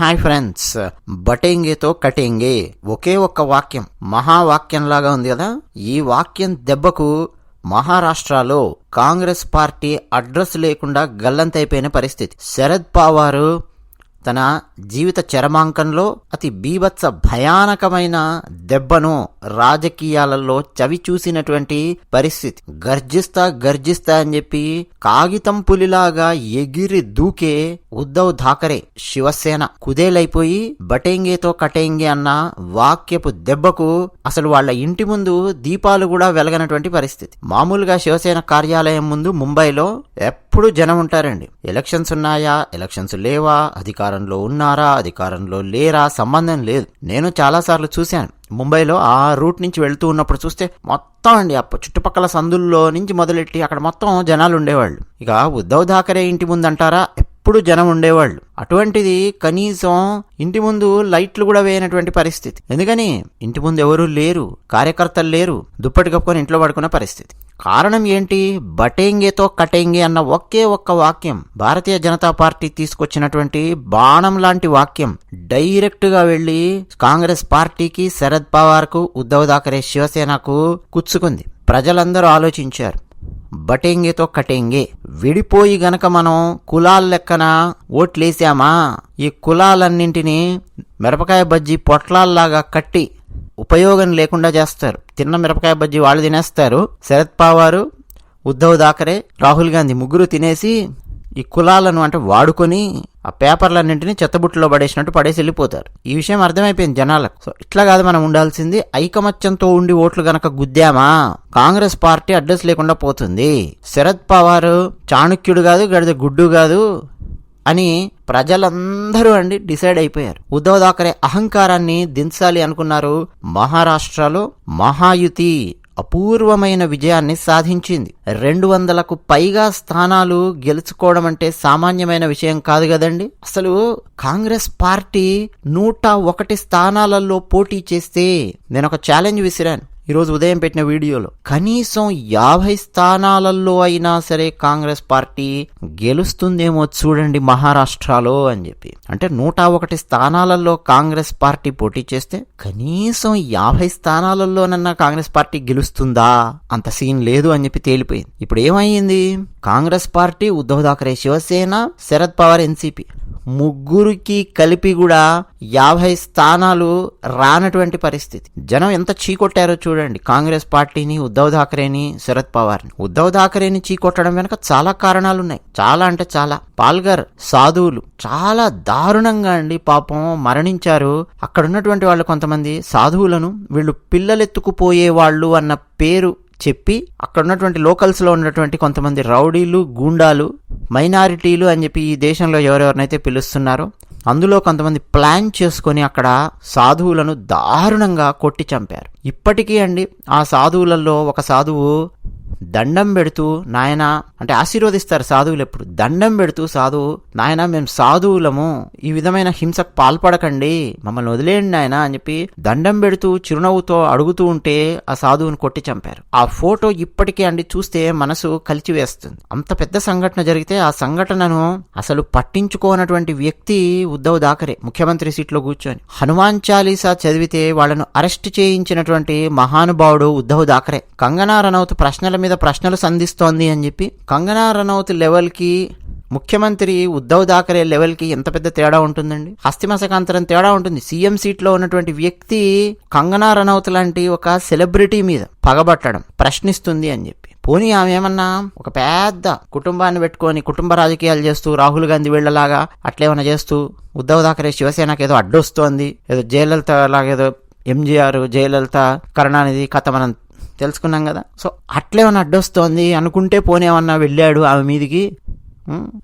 Hi friends బటేంగేతో కటేంగే. ఒకే ఒక్క వాక్యం మహావాక్యంలాగా ఉంది కదా? ఈ వాక్యం దెబ్బకు మహారాష్ట్రలో కాంగ్రెస్ పార్టీ అడ్రస్ లేకుండా గల్లంతైపోయిన పరిస్థితి. శరద్ పవారు తన జీవిత చరమాంకంలో అతి బీభత్స భయానకమైన దెబ్బను రాజకీయాలలో చవి చూసినటువంటి పరిస్థితి. గర్జిస్తా గర్జిస్తా అని చెప్పి కాగితం పులిలాగా ఎగిరి దూకే ఉద్దవ్ ఠాకరే శివసేన కుదేలైపోయి బటేంగేతో కటేంగే అన్న వాక్యపు దెబ్బకు అసలు వాళ్ళ ఇంటి ముందు దీపాలు కూడా వెలగనటువంటి పరిస్థితి. మామూలుగా శివసేన కార్యాలయం ముందు ముంబైలో ఎప్పుడు జనం ఉంటారండి. ఎలక్షన్స్ ఉన్నాయా? ఎలక్షన్స్ లేవా? అధికారంలో ఉన్నారా? అధికారంలో లేరా? సంబంధం లేదు. నేను చాలాసార్లు చూశాను. ముంబైలో ఆ రూట్ నుంచి వెళ్తూ ఉన్నప్పుడు చూస్తే మొత్తం అండి ఆ చుట్టుపక్కల సందుల్లో నుంచి మొదలెట్టి అక్కడ మొత్తం జనాలు ఉండేవాళ్ళు. ఇక ఉద్ధవ్ ఠాకరే ఇంటి ముందు అంటారా ఎప్పుడు జనం ఉండేవాళ్ళు. అటువంటిది కనీసం ఇంటి ముందు లైట్లు కూడా వేయనటువంటి పరిస్థితి. ఎందుకని? ఇంటి ముందు ఎవరూ లేరు. కార్యకర్తలు లేరు. దుప్పటి కప్పుకొని ఇంట్లో పడుకునే పరిస్థితి. కారణం ఏంటి? బటేంగేతో కటేంగే అన్న ఒకే ఒక్క వాక్యం భారతీయ జనతా పార్టీ తీసుకొచ్చినటువంటి బాణం లాంటి వాక్యం డైరెక్ట్గా వెళ్ళి కాంగ్రెస్ పార్టీకి శరద్ పవార్కు ఉద్దవ్ థాకరే శివసేనకు కుచ్చుకుంది. ప్రజలందరూ ఆలోచించారు. బటేంగేతో కటేంగే. విడిపోయి గనక మనం కులాల లెక్కన ఓట్లేసామా? ఈ కులాలన్నింటినీ మిరపకాయ బజ్జీ పొట్లాల్లాగా కట్టి ఉపయోగం లేకుండా చేస్తారు. తిన్న మిరపకాయ బజ్జీ వాళ్ళు తినేస్తారు. శరద్ పవారు ఉద్ధవ్ థాకరే రాహుల్ గాంధీ ముగ్గురు తినేసి ఈ కులాలను అంటే వాడుకొని ఆ పేపర్లన్నింటినీ చెత్తబుట్టలో పడేసినట్టు పడేసి వెళ్ళిపోతారు. ఈ విషయం అర్థమైపోయింది జనాలకు. సో ఇట్లా కాదు మనం ఉండాల్సింది ఐకమత్యంతో ఉండి ఓట్లు గనక గుద్దామా? కాంగ్రెస్ పార్టీ అడ్రస్ లేకుండా పోతుంది. శరద్ పవార్ చాణుక్యుడు కాదు గడిద గుడ్డు కాదు అని ప్రజలందరూ అండి డిసైడ్ అయిపోయారు. ఉద్ధవ్ థాకరే అహంకారాన్ని దించాలి అనుకున్నారు. మహారాష్ట్రలో మహాయుతి అపూర్వమైన విజయాన్ని సాధించింది. రెండు వందలకు పైగా స్థానాలు గెలుచుకోవడం అంటే సామాన్యమైన విషయం కాదు కదండి. అసలు కాంగ్రెస్ పార్టీ నూట ఒకటి స్థానాలలో పోటీ చేస్తే నేను ఒక ఛాలెంజ్ విసిరాను. ఈరోజు ఉదయం పెట్టిన వీడియోలో కనీసం యాభై స్థానాలలో అయినా సరే కాంగ్రెస్ పార్టీ గెలుస్తుందేమో చూడండి మహారాష్ట్రలో అని చెప్పి. అంటే నూట ఒకటి స్థానాలలో కాంగ్రెస్ పార్టీ పోటీ చేస్తే కనీసం యాభై స్థానాలలోనన్నా కాంగ్రెస్ పార్టీ గెలుస్తుందా? అంత సీన్ లేదు అని చెప్పి తేలిపోయింది. ఇప్పుడు ఏమైంది? కాంగ్రెస్ పార్టీ ఉద్ధవ్ థాకరే శివసేన శరద్ పవార్ ఎన్సీపీ ముగ్గురికి కలిపి కూడా యాభై స్థానాలు రానటువంటి పరిస్థితి. జనం ఎంత చీకొట్టారో చూడండి. కాంగ్రెస్ పార్టీని ఉద్ధవ్ థాకరేని శరద్ పవార్ని. ఉద్ధవ్ థాకరేని చీకొట్టడం వెనక చాలా కారణాలు ఉన్నాయి చాలా అంటే చాలా. పాల్గర్ సాధువులు. చాలా దారుణంగా అండి పాపం మరణించారు. అక్కడ ఉన్నటువంటి వాళ్ళు కొంతమంది సాధువులను వీళ్ళు పిల్లలెత్తుకుపోయే వాళ్ళు అన్న పేరు చెప్పి అక్కడ ఉన్నటువంటి లోకల్స్లో ఉన్నటువంటి కొంతమంది రౌడీలు గూండాలు మైనారిటీలు అని చెప్పి ఈ దేశంలో ఎవరెవరినైతే పిలుస్తున్నారో అందులో కొంతమంది ప్లాన్ చేసుకొని అక్కడ సాధువులను దారుణంగా కొట్టి చంపారు. ఇప్పటికీ అండి ఆ సాధువులలో ఒక సాధువు దండం పెడుతూ నాయన అంటే ఆశీర్వదిస్తారు సాధువులు ఎప్పుడు. దండం పెడుతూ సాధువు నాయన మేము సాధువులము. ఈ విధమైన హింసకు పాల్పడకండి. మమ్మల్ని వదిలేయండి నాయన అని చెప్పి దండం పెడుతూ చిరునవ్వుతో అడుగుతూ ఉంటే ఆ సాధువుని కొట్టి చంపారు. ఆ ఫోటో ఇప్పటికే అండి చూస్తే మనసు కలిచివేస్తుంది. అంత పెద్ద సంఘటన జరిగితే ఆ సంఘటనను అసలు పట్టించుకోనటువంటి వ్యక్తి ఉద్దవ్ దాకరే ముఖ్యమంత్రి సీట్లో కూర్చొని. హనుమాన్ చాలీసా చదివితే వాళ్ళను అరెస్ట్ చేయించినటువంటి మహానుభావుడు ఉద్దవ్ దాకరే కంగనా రనౌత్ ప్రశ్నల మీద ప్రశ్నలు సంధిస్తోంది అని చెప్పి కంగనా రనౌత్ లెవెల్కి ముఖ్యమంత్రి ఉద్ధవ్ ఠాకరే లెవెల్కి ఎంత పెద్ద తేడా ఉంటుందండి? హస్తిమసకాంతరం తేడా ఉంటుంది. సీఎం సీట్లో ఉన్నటువంటి వ్యక్తి కంగనా రనౌత్ లాంటి ఒక సెలబ్రిటీ మీద పగబట్టడం ప్రశ్నిస్తుంది అని చెప్పి. పోనీ ఆమె ఏమన్నా ఒక పెద్ద కుటుంబాన్ని పెట్టుకొని కుటుంబ రాజకీయాలు చేస్తూ రాహుల్ గాంధీ వీళ్ళలాగా అట్లేమన్నా చేస్తూ ఉద్ధవ్ థాకరే శివసేనకి ఏదో అడ్డొస్తోంది ఏదో జయలలిత లాగేదో ఎంజీఆర్ జయలలిత కరుణానిధి కథ మనం తెలుసుకున్నాం కదా. సో అట్లేమన్నా అడ్డొస్తోంది అనుకుంటే పోనేమన్నా వెళ్ళాడు ఆమె మీదికి.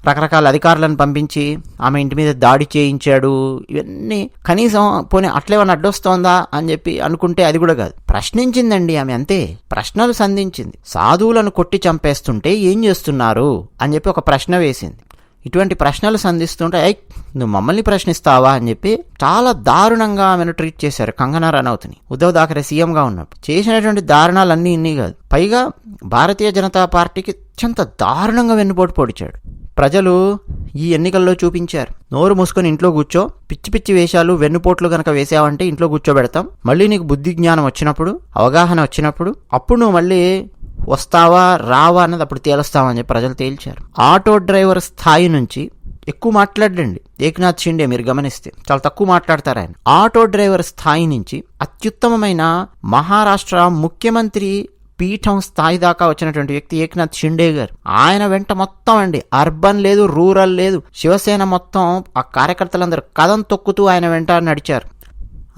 రకరకాల అధికారులను పంపించి ఆమె ఇంటి మీద దాడి చేయించాడు. ఇవన్నీ కనీసం పోనీ అట్లేమన్నా అడ్డొస్తోందా అని చెప్పి అనుకుంటే అది కూడా కాదు. ప్రశ్నించిందండి ఆమె అంతే. ప్రశ్నలు సంధించింది. సాధువులను కొట్టి చంపేస్తుంటే ఏం చేస్తున్నారు అని చెప్పి ఒక ప్రశ్న వేసింది. ఇటువంటి ప్రశ్నలు సంధిస్తుంటే ఐ నువ్వు మమ్మల్ని ప్రశ్నిస్తావా? అని చెప్పి చాలా దారుణంగా ఆమెను ట్రీట్ చేశారు కంగనా రనౌత్ని. ఉద్ధవ్ ఠాకరే సీఎంగా ఉన్నప్పుడు. చేసినటువంటి దారుణాలన్నీ ఇన్ని కాదు. పైగా భారతీయ జనతా పార్టీకి అత్యంత దారుణంగా వెన్నుపోటు పొడిచాడు. ప్రజలు ఈ ఎన్నికల్లో చూపించారు. నోరు మూసుకొని ఇంట్లో కూర్చో పిచ్చి పిచ్చి వేషాలు వెన్నుపోట్లు గనక వేసావంటే ఇంట్లో కూర్చోబెడతాం. మళ్ళీ నీకు బుద్ధి జ్ఞానం వచ్చినప్పుడు అవగాహన వచ్చినప్పుడు అప్పుడు నువ్వు మళ్ళీ వస్తావా రావా అన్నది అప్పుడు తేలుస్తామని చెప్పి ప్రజలు తేల్చారు. ఆటో డ్రైవర్ స్థాయి నుంచి ఎక్కువ మాట్లాడండి. ఏక్నాథ్ షిండే మీరు గమనిస్తే చాలా తక్కువ మాట్లాడతారు ఆయన. ఆటో డ్రైవర్ స్థాయి నుంచి అత్యుత్తమమైన మహారాష్ట్ర ముఖ్యమంత్రి పీఠం స్థాయి దాకా వచ్చినటువంటి వ్యక్తి ఏక్నాథ్ షిండే గారు. ఆయన వెంట మొత్తం అండి. అర్బన్ లేదు రూరల్ లేదు. శివసేన మొత్తం ఆ కార్యకర్తలందరూ కథం తొక్కుతూ ఆయన వెంట నడిచారు.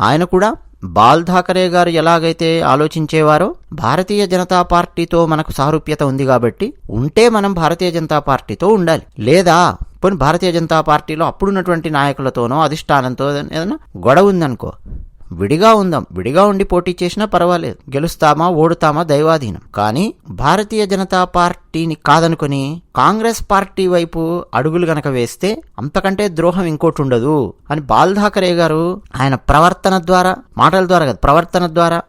ఆయన కూడా బాల్ ఠాకరే గారు ఎలాగైతే ఆలోచించేవారో భారతీయ జనతా పార్టీతో మనకు సారూప్యత ఉంది కాబట్టి ఉంటే మనం భారతీయ జనతా పార్టీతో ఉండాలి. లేదా పోనీ భారతీయ జనతా పార్టీలో అప్పుడున్నటువంటి నాయకులతోనో అధిష్టానంతో ఏదైనా గొడవ ఉందనుకో విడిగా ఉందాం. విడిగా ఉండి పోటీ చేసినా పర్వాలేదు. గెలుస్తామా ఓడుతామా దైవాధీనం. కానీ భారతీయ జనతా పార్టీని కాదనుకుని కాంగ్రెస్ పార్టీ వైపు అడుగులు గనక వేస్తే అంతకంటే ద్రోహం ఇంకోటి ఉండదు అని బాల్ ఠాకరే గారు ఆయన ప్రవర్తన ద్వారా మాటల ద్వారా కాదు ప్రవర్తన ద్వారా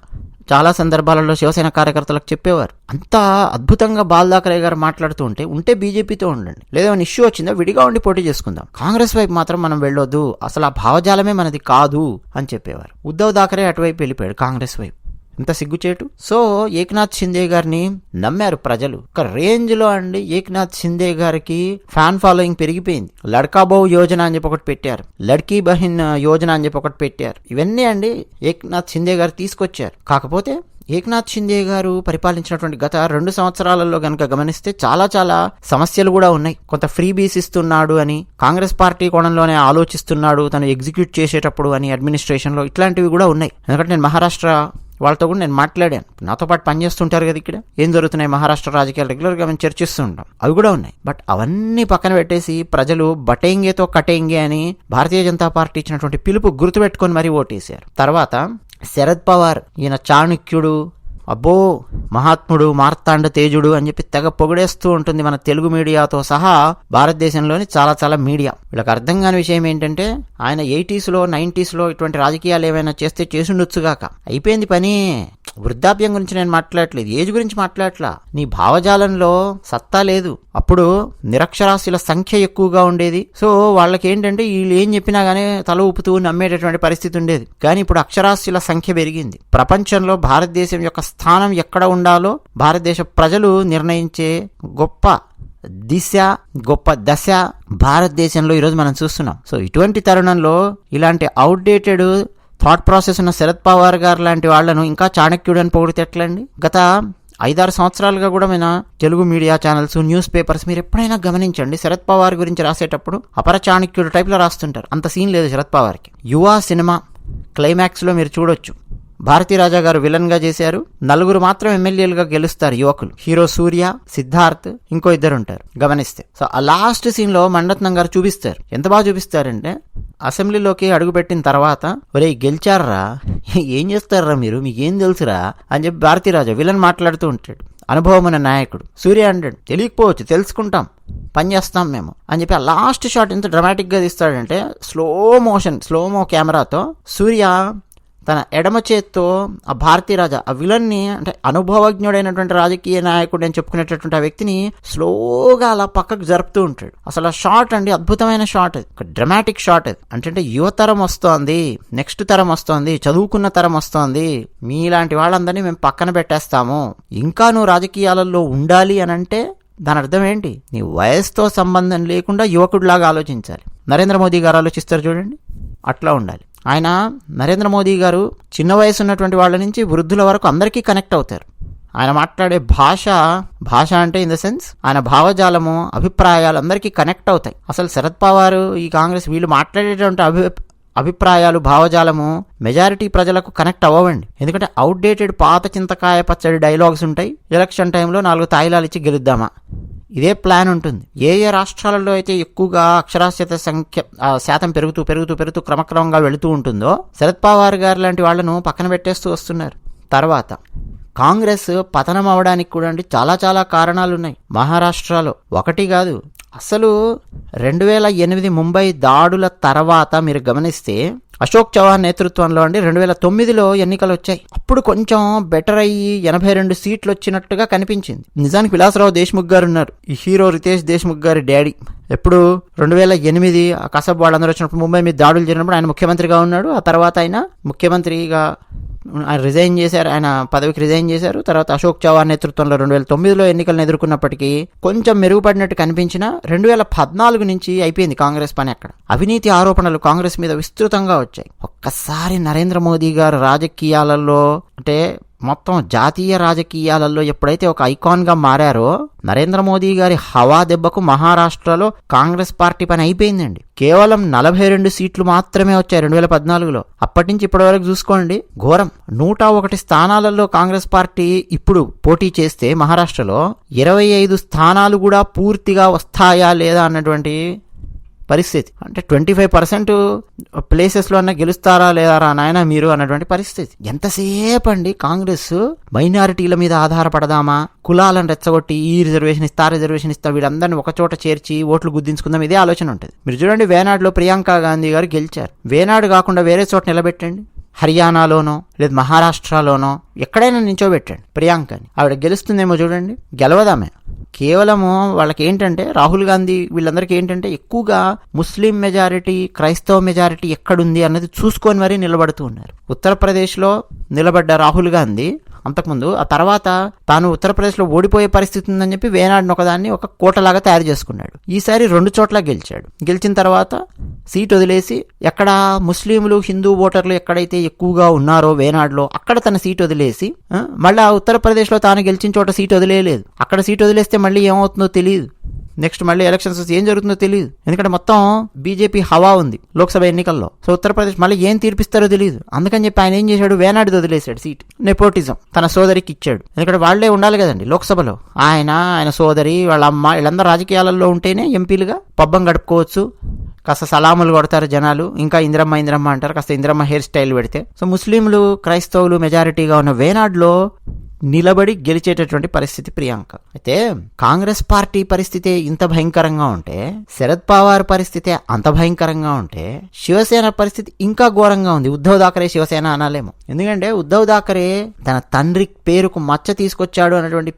చాలా సందర్భాలలో శివసేన కార్యకర్తలకు చెప్పేవారు. అంత అద్భుతంగా బాల్దాకరే గారు మాట్లాడుతూ ఉంటే ఉంటే బీజేపీతో ఉండండి. లేదా ఇష్యూ వచ్చిందా? విడిగా ఉండి పోటీ చేసుకుందాం. కాంగ్రెస్ వైపు మాత్రం మనం వెళ్ళొద్దు. అసలు ఆ భావజాలమే మనది కాదు అని చెప్పేవారు. ఉద్ధవ్ థాకరే అటువైపు వెళ్ళిపోయాడు కాంగ్రెస్ వైపు. ఇంత సిగ్గుచేటు? సో ఏక్నాథ్ షిందే గారిని నమ్మారు ప్రజలు. ఒక రేంజ్లో అండి ఏక్నాథ్ షిందే గారికి ఫ్యాన్ ఫాలోయింగ్ పెరిగిపోయింది. లడ్కాబో యోజన అని చెప్పి ఒకటి పెట్టారు. లడ్కీ బహిన్ యోజన అని చెప్పి ఒకటి పెట్టారు. ఇవన్నీ అండి ఏక్నాథ్ షిందే గారు తీసుకొచ్చారు. కాకపోతే ఏక్నాథ్ షిందే గారు పరిపాలించినటువంటి గత రెండు సంవత్సరాలలో గనక గమనిస్తే చాలా చాలా సమస్యలు కూడా ఉన్నాయి. కొంత ఫ్రీ బీస్ ఇస్తున్నాడు అని కాంగ్రెస్ పార్టీ కోణంలోనే ఆలోచిస్తున్నాడు తను ఎగ్జిక్యూట్ చేసేటప్పుడు అని అడ్మినిస్ట్రేషన్లో ఇట్లాంటివి కూడా ఉన్నాయి. ఎందుకంటే నేను మహారాష్ట్ర వాళ్ళతో కూడా నేను మాట్లాడాను. నాతో పాటు పనిచేస్తుంటారు కదా ఇక్కడ. ఏం జరుగుతున్నాయి? మహారాష్ట్ర రాజకీయాలు రెగ్యులర్గా మేము చర్చిస్తూ ఉంటాం. అవి కూడా ఉన్నాయి. బట్ అవన్నీ పక్కన పెట్టేసి ప్రజలు బటేంగేతో కటేంగే అని భారతీయ జనతా పార్టీ ఇచ్చినటువంటి పిలుపు గుర్తుపెట్టుకొని మరీ ఓటేశారు. తర్వాత శరద్ పవార్ ఈయన చాణుక్యుడు అబ్బో మహాత్ముడు మార్తాండ తేజుడు అని చెప్పి తెగ పొగిడేస్తూ ఉంటుంది మన తెలుగు మీడియాతో సహా భారతదేశంలోని చాలా చాలా మీడియా. వీళ్ళకి అర్థం కాని విషయం ఏంటంటే ఆయన ఎయిటీస్లో నైంటీస్లో ఇటువంటి రాజకీయాలు ఏమైనా చేస్తే చేసుండొచ్చుగాక అయిపోయింది పని. వృద్ధాప్యం గురించి నేను మాట్లాడట్లేదు ఏజ్ గురించి మాట్లాడట్లా. నీ భావజాలంలో సత్తా లేదు. అప్పుడు నిరక్షరాస్యుల సంఖ్య ఎక్కువగా ఉండేది. సో వాళ్ళకి ఏంటంటే వీళ్ళు ఏం చెప్పినా గానీ తల ఊపుతూ నమ్మేటటువంటి పరిస్థితి ఉండేది. కానీ ఇప్పుడు అక్షరాస్యుల సంఖ్య పెరిగింది. ప్రపంచంలో భారతదేశం యొక్క స్థానం ఎక్కడ ఉండాలో భారతదేశ ప్రజలు నిర్ణయించే గొప్ప దిశ గొప్ప దశ భారతదేశంలో ఈరోజు మనం చూస్తున్నాం. సో ఇటువంటి తరుణంలో ఇలాంటి అవుట్డేటెడ్ థాట్ ప్రాసెస్ ఉన్న శరద్ పవార్ గారు లాంటి వాళ్ళను ఇంకా చాణక్యుడు అని పొగిడితే ఎట్లండి గత ఐదారు సంవత్సరాలుగా కూడా మన Telugu media channels newspapers మీరు ఎప్పుడైనా గమనించండి శరద్ పవార్ గురించి రాసేటప్పుడు అపర చాణక్యుడు టైప్లో రాస్తుంటారు. అంత సీన్ లేదు శరద్ పవార్కి. యువ సినిమా క్లైమాక్స్లో మీరు చూడొచ్చు. భారతీ రాజా గారు విలన్గా చేశారు. నలుగురు మాత్రం ఎమ్మెల్యేలుగా గెలుస్తారు యువకులు. హీరో సూర్య సిద్ధార్థ్ ఇంకో ఇద్దరు ఉంటారు గమనిస్తే. సో ఆ లాస్ట్ సీన్లో మండత్నం గారు చూపిస్తారు. ఎంత బాగా చూపిస్తారంటే అసెంబ్లీలోకి అడుగుపెట్టిన తర్వాత ఒరే గెలిచారా ఏం చేస్తారా మీరు? మీకేం తెలుసురా? అని చెప్పి భారతీ రాజా విలన్ మాట్లాడుతూ ఉంటాడు. అనుభవమైన నాయకుడు. సూర్య అంటాడు తెలియకపోవచ్చు తెలుసుకుంటాం. పని చేస్తాం మేము. అని చెప్పి ఆ లాస్ట్ షాట్ ఎంత డ్రమాటిక్గా తీస్తాడంటే స్లో మోషన్ స్లోమో కెమెరాతో సూర్య తన ఎడమ చేత్తో ఆ భారతీ రాజా ఆ విలన్ని అంటే అనుభవజ్ఞుడైనటువంటి రాజకీయ నాయకుడు అని చెప్పుకునేటటువంటి ఆ వ్యక్తిని స్లోగా అలా పక్కకు జరుపుతూ ఉంటాడు. అసలు ఆ షాట్ అండి అద్భుతమైన షాట్ అది. ఒక డ్రమాటిక్ షాట్ అది. అంటే యువతరం వస్తోంది నెక్స్ట్ తరం వస్తోంది చదువుకున్న తరం వస్తోంది మీలాంటి వాళ్ళందరినీ మేము పక్కన పెట్టేస్తాము. ఇంకా నువ్వు రాజకీయాలలో ఉండాలి అని అంటే దాని అర్థం ఏంటి? నీ వయసుతో సంబంధం లేకుండా యువకుడిలాగా ఆలోచించాలి. నరేంద్ర మోదీ గారు ఆలోచిస్తారు చూడండి. అట్లా ఉండాలి. ఆయన నరేంద్ర మోదీ గారు చిన్న వయసు ఉన్నటువంటి వాళ్ళ నుంచి వృద్ధుల వరకు అందరికీ కనెక్ట్ అవుతారు. ఆయన మాట్లాడే భాష భాష అంటే ఇన్ ద సెన్స్ ఆయన భావజాలము అభిప్రాయాలు అందరికీ కనెక్ట్ అవుతాయి. అసలు శరద్ పవార్ ఈ కాంగ్రెస్ వీళ్ళు మాట్లాడేటువంటి అభి అభిప్రాయాలు భావజాలము మెజారిటీ ప్రజలకు కనెక్ట్ అవ్వండి ఎందుకంటే అవుట్డేటెడ్ పాత చింతకాయ పచ్చడి డైలాగ్స్ ఉంటాయి. ఎలక్షన్ టైంలో నాలుగు తాయిలాలు ఇచ్చి గెలుద్దామా? ఇదే ప్లాన్ ఉంటుంది. ఏ ఏ రాష్ట్రాలలో అయితే ఎక్కువగా అక్షరాస్యత సంఖ్య శాతం పెరుగుతూ పెరుగుతూ పెరుగుతూ క్రమక్రమంగా వెళుతూ ఉంటుందో శరద్ పవార్ గారు లాంటి వాళ్ళను పక్కన పెట్టేస్తూ వస్తున్నారు. తర్వాత కాంగ్రెస్ పతనం అవడానికి కూడా అండి చాలా చాలా కారణాలు ఉన్నాయి మహారాష్ట్రలో ఒకటి కాదు అసలు రెండు వేల ఎనిమిది ముంబై దాడుల తర్వాత మీరు గమనిస్తే అశోక్ చౌహాన్ నేతృత్వంలో అండి రెండు వేల తొమ్మిదిలో ఎన్నికలు వచ్చాయి అప్పుడు కొంచెం బెటర్ అయ్యి ఎనభై రెండు సీట్లు వచ్చినట్టుగా కనిపించింది. నిజానికి విలాసరావు దేశ్ముఖ్ గారు ఉన్నారు ఈ హీరో రితేష్ దేశ్ముఖ్ గారి డాడీ. ఎప్పుడు రెండు వేల ఎనిమిది ఆ కసబ్ వాళ్ళందరూ వచ్చినప్పుడు ముంబై మీద దాడులు జరిగినప్పుడు ఆయన ముఖ్యమంత్రిగా ఉన్నాడు. ఆ తర్వాత ఆయన ముఖ్యమంత్రిగా ఆయన రిజైన్ చేశారు ఆయన పదవికి రిజైన్ చేశారు. తర్వాత అశోక్ చౌహాన్ నేతృత్వంలో రెండు వేల తొమ్మిదిలో ఎన్నికలను ఎదుర్కొన్నప్పటికీ కొంచెం మెరుగుపడినట్టు కనిపించిన రెండు వేల పద్నాలుగు నుంచి అయిపోయింది కాంగ్రెస్ పని అక్కడ. అవినీతి ఆరోపణలు కాంగ్రెస్ మీద విస్తృతంగా వచ్చాయి. ఒక్కసారి నరేంద్ర మోదీ గారు రాజకీయాలలో అంటే మొత్తం జాతీయ రాజకీయాలలో ఎప్పుడైతే ఒక ఐకాన్గా మారారో నరేంద్ర మోదీ గారి హవా దెబ్బకు మహారాష్ట్రలో కాంగ్రెస్ పార్టీ పని అయిపోయిందండి. కేవలం నలభై రెండు సీట్లు మాత్రమే వచ్చాయి రెండు వేల పద్నాలుగులో. అప్పటి నుంచి ఇప్పటి వరకు చూసుకోండి ఘోరం. నూట ఒకటి స్థానాలలో కాంగ్రెస్ పార్టీ ఇప్పుడు పోటీ చేస్తే మహారాష్ట్రలో ఇరవై ఐదు స్థానాలు కూడా పూర్తిగా వస్తాయా లేదా అన్నటువంటి పరిస్థితి. అంటే ట్వంటీ ఫైవ్ పర్సెంట్ ప్లేసెస్లో అన్న గెలుస్తారా లేదా నాయన మీరు అన్నటువంటి పరిస్థితి. ఎంతసేపు అండి కాంగ్రెస్ మైనారిటీల మీద ఆధారపడదామా? కులాలను రెచ్చగొట్టి ఈ రిజర్వేషన్ ఇస్తా రిజర్వేషన్ ఇస్తా వీళ్ళందరినీ ఒక చోట చేర్చి ఓట్లు గుద్దించుకుందాం ఇదే ఆలోచన ఉంటుంది. మీరు చూడండి వేనాడులో ప్రియాంక గాంధీ గారు గెలిచారు. వేనాడు కాకుండా వేరే చోట నిలబెట్టండి. హర్యానాలోనో లేదు మహారాష్ట్రలోనో ఎక్కడైనా నించోబెట్టండి ప్రియాంకని. ఆవిడ గెలుస్తుందేమో చూడండి. గెలవదామే. కేవలము వాళ్ళకి ఏంటంటే రాహుల్ గాంధీ వీళ్ళందరికీ ఏంటంటే ఎక్కువగా ముస్లిం మెజారిటీ క్రైస్తవ మెజారిటీ ఎక్కడుంది అన్నది చూసుకొని మరీ నిలబడుతూ ఉన్నారు. ఉత్తరప్రదేశ్లో నిలబడ్డ రాహుల్ గాంధీ అంతకుముందు. ఆ తర్వాత తాను ఉత్తరప్రదేశ్లో ఓడిపోయే పరిస్థితి ఉందని చెప్పి వేనాడిని ఒకదాన్ని ఒక కోటలాగా తయారు చేసుకున్నాడు. ఈసారి రెండు చోట్ల గెలిచాడు. గెలిచిన తర్వాత సీట్ వదిలేసి ఎక్కడ ముస్లింలు హిందూ ఓటర్లు ఎక్కడైతే ఎక్కువగా ఉన్నారో వేనాడులో అక్కడ తన సీట్ వదిలేసి మళ్ళీ ఆ ఉత్తరప్రదేశ్లో తాను గెలిచిన చోట సీట్ వదిలేయలేదు. అక్కడ సీట్ వదిలేస్తే మళ్ళీ ఏమవుతుందో తెలియదు నెక్స్ట్ మళ్ళీ ఎలక్షన్స్ వస్తే ఏం జరుగుతుందో తెలియదు ఎందుకంటే మొత్తం బీజేపీ హవా ఉంది లోక్సభ ఎన్నికల్లో. సో ఉత్తరప్రదేశ్ మళ్ళీ ఏం తీర్పిస్తారో తెలియదు అందుకని చెప్పి ఆయన ఏం చేశాడు? వేనాడు వదిలేశాడు సీట్. నెపోటిజం తన సోదరికి ఇచ్చాడు. ఎందుకంటే వాళ్ళే ఉండాలి కదండి లోక్సభలో. ఆయన ఆయన సోదరి వాళ్ళ అమ్మ వీళ్ళందరూ రాజకీయాలలో ఉంటేనే ఎంపీలుగా పబ్బం గడుపుకోవచ్చు. కాస్త సలాములు కొడతారు జనాలు. ఇంకా ఇంద్రమ్మ ఇంద్రమ్మ అంటారు. కాస్త ఇంద్రమ్మ హెయిర్ స్టైల్ పెడితే. సో ముస్లింలు క్రైస్తవులు మెజారిటీగా ఉన్న వేనాడులో నిలబడి గెలిచేటటువంటి పరిస్థితి ప్రియాంక. అయితే కాంగ్రెస్ పార్టీ పరిస్థితి ఇంత భయంకరంగా ఉంటే శరద్ పవార్ పరిస్థితి అంత భయంకరంగా ఉంటే శివసేన పరిస్థితి ఇంకా ఘోరంగా ఉంది. ఉద్ధవ్ థాకరే శివసేన అనాలేమో. ఎందుకంటే ఉద్ధవ్ థాకరే తన తండ్రి పేరుకు మచ్చ తీసుకొచ్చాడు అన్నటువంటి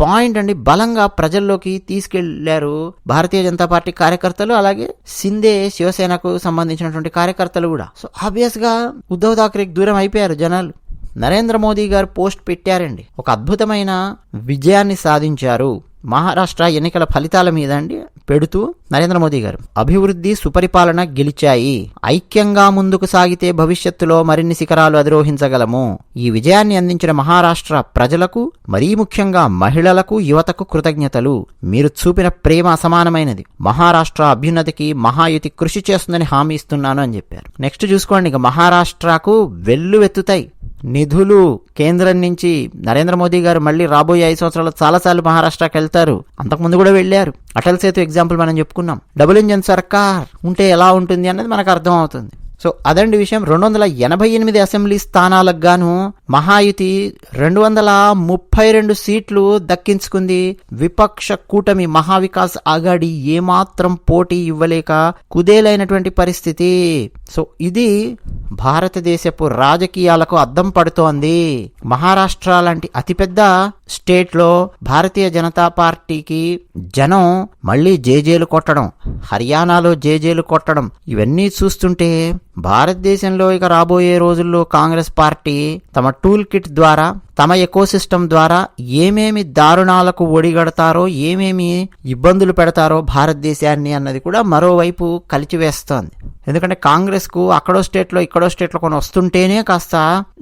పాయింట్ అండి. బలంగా ప్రజల్లోకి తీసుకెళ్ళారు భారతీయ జనతా పార్టీ కార్యకర్తలు అలాగే సిందే శివసేనకు సంబంధించినటువంటి కార్యకర్తలు కూడా. సో ఆబ్వియస్గా ఉద్ధవ్ థాకరేకి దూరం అయిపోయారు జనాలు. నరేంద్ర మోదీ గారు పోస్ట్ పెట్టారండి. ఒక అద్భుతమైన విజయాన్ని సాధించారు మహారాష్ట్ర ఎన్నికల ఫలితాల మీద అండి పెడుతూ నరేంద్ర మోదీ గారు. అభివృద్ధి సుపరిపాలన గెలిచాయి. ఐక్యంగా ముందుకు సాగితే భవిష్యత్తులో మరిన్ని శిఖరాలు అధిరోహించగలము. ఈ విజయాన్ని అందించిన మహారాష్ట్ర ప్రజలకు మరీ ముఖ్యంగా మహిళలకు యువతకు కృతజ్ఞతలు. మీరు చూపిన ప్రేమ అసమానమైనది. మహారాష్ట్ర అభ్యున్నతికి మహాయుతి కృషి చేస్తుందని హామీ ఇస్తున్నాను అని చెప్పారు. నెక్స్ట్ చూసుకోండి ఇక మహారాష్ట్రకు వెల్లువెత్తుతాయి. నిధులు కేంద్రం నుంచి నరేంద్ర మోదీ గారు మళ్ళీ రాబోయే ఐదు సంవత్సరాలు చాలాసార్లు మహారాష్ట్రకి వెళ్తారు. అంతకుముందు కూడా వెళ్ళారు. అటల్ సేతు ఎగ్జాంపుల్ మనం చెప్పుకున్నాం. డబుల్ ఇంజన్ సర్కార్ ఉంటే ఎలా ఉంటుంది అన్నది మనకు అర్థం అవుతుంది సో అదండి విషయం. రెండు వందల ఎనభై ఎనిమిది అసెంబ్లీ స్థానాలకు గాను మహాయుతి రెండు వందల ముప్పై రెండు సీట్లు దక్కించుకుంది. విపక్ష కూటమి మహావికాస్ ఆగాడి ఏమాత్రం పోటీ ఇవ్వలేక కుదేలైనటువంటి పరిస్థితి. సో ఇది భారతదేశపు రాజకీయాలకు అద్దం పడుతోంది. మహారాష్ట్ర లాంటి అతిపెద్ద స్టేట్లో భారతీయ జనతా పార్టీకి జనం మళ్ళీ జేజేలు కొట్టడం హర్యానాలో జేజేలు కొట్టడం ఇవన్నీ చూస్తుంటే భారతదేశంలో ఇక రాబోయే రోజుల్లో కాంగ్రెస్ పార్టీ తమ టూల్ కిట్ ద్వారా తమ ఎకోసిస్టమ్ ద్వారా ఏమేమి దారుణాలకు ఒడిగడతారో ఏమేమి ఇబ్బందులు పెడతారో భారతదేశాన్ని అన్నది కూడా మరోవైపు కలిచివేస్తోంది. ఎందుకంటే కాంగ్రెస్కు అక్కడో స్టేట్లో ఇక్కడో స్టేట్లో కొన్ని వస్తుంటేనే కాస్త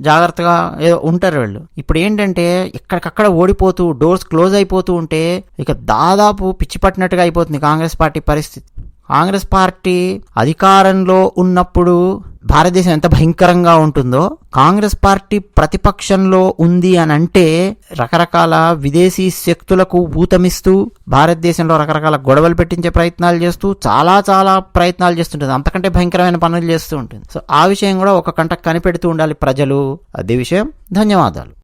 జాగ్రత్తగా ఏదో ఉంటారు వీళ్ళు. ఇప్పుడు ఏంటంటే ఎక్కడికక్కడ ఓడిపోతూ డోర్స్ క్లోజ్ అయిపోతూ ఉంటే ఇక దాదాపు పిచ్చి పట్టినట్టుగా అయిపోతుంది కాంగ్రెస్ పార్టీ పరిస్థితి. కాంగ్రెస్ పార్టీ అధికారంలో ఉన్నప్పుడు భారతదేశం ఎంత భయంకరంగా ఉంటుందో కాంగ్రెస్ పార్టీ ప్రతిపక్షంలో ఉంది అని అంటే రకరకాల విదేశీ శక్తులకు ఊతమిస్తూ భారతదేశంలో రకరకాల గొడవలు పెట్టించే ప్రయత్నాలు చేస్తూ చాలా చాలా ప్రయత్నాలు చేస్తుంటుంది. అంతకంటే భయంకరమైన పనులు చేస్తూ ఉంటుంది. సో ఆ విషయం కూడా ఒక కంట కనిపెడుతూ ఉండాలి ప్రజలు. అదే విషయం. ధన్యవాదాలు.